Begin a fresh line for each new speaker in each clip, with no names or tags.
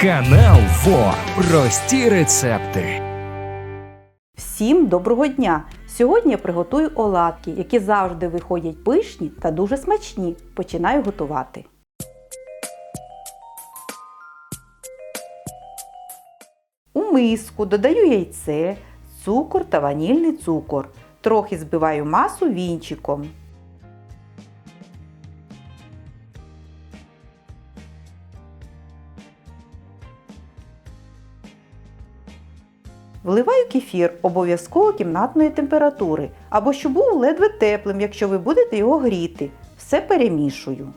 Канал ФО. Прості рецепти.
Всім доброго дня! Сьогодні я приготую оладки, які завжди виходять пишні та дуже смачні. Починаю готувати. У миску додаю яйце, цукор та ванільний цукор. Трохи збиваю масу вінчиком. Вливаю кефір обов'язково кімнатної температури або щоб був ледве теплим, якщо ви будете його гріти. Все перемішую.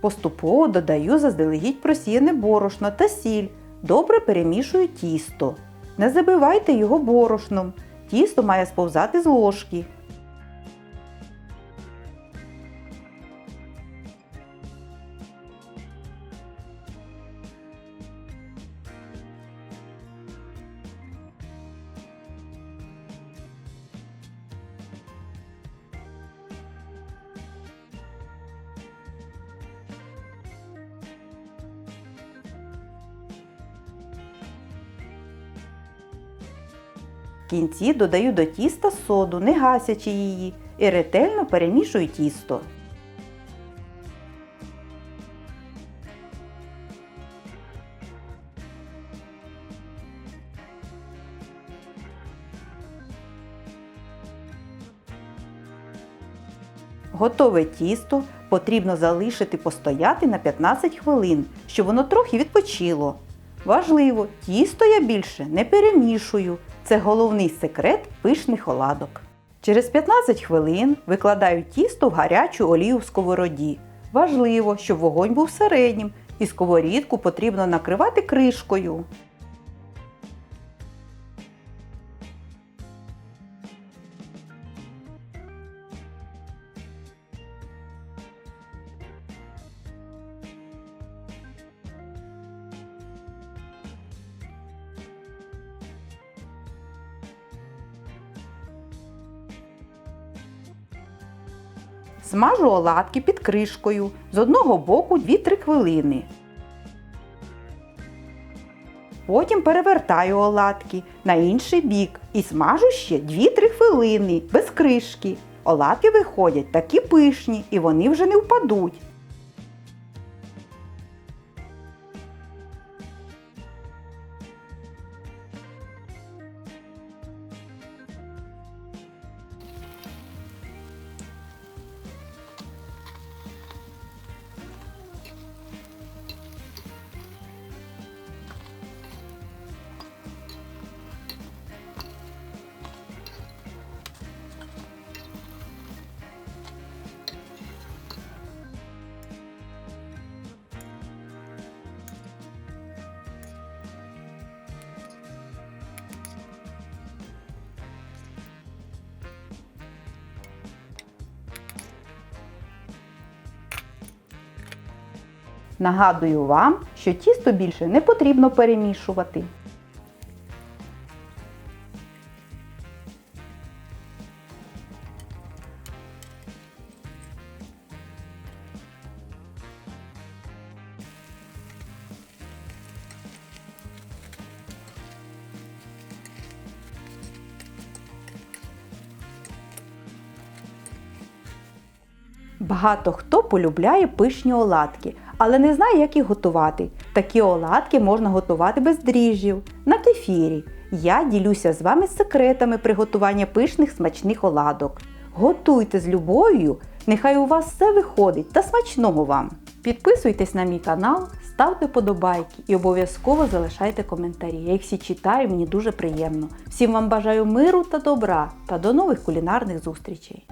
Поступово додаю заздалегідь просіяне борошно та сіль. Добре перемішую тісто. Не забивайте його борошном. Тісто має сповзати з ложки. В кінці додаю до тіста соду, не гасячи її, і ретельно перемішую тісто. Готове тісто потрібно залишити постояти на 15 хвилин, щоб воно трохи відпочило. Важливо, тісто я більше не перемішую. Це головний секрет пишних оладок. Через 15 хвилин викладаю тісто в гарячу олію в сковороді. Важливо, щоб вогонь був середнім і сковорідку потрібно накривати кришкою. Смажу оладки під кришкою з одного боку 2-3 хвилини. Потім перевертаю оладки на інший бік і смажу ще 2-3 хвилини без кришки. Оладки виходять такі пишні і вони вже не впадуть. Нагадую вам, що тісто більше не потрібно перемішувати. Багато хто полюбляє пишні оладки, але не знає, як їх готувати. Такі оладки можна готувати без дріжджів, на кефірі. Я ділюся з вами секретами приготування пишних смачних оладок. Готуйте з любов'ю, нехай у вас все виходить та смачного вам! Підписуйтесь на мій канал, ставте подобайки і обов'язково залишайте коментарі. Я їх всі читаю, мені дуже приємно. Всім вам бажаю миру та добра та до нових кулінарних зустрічей!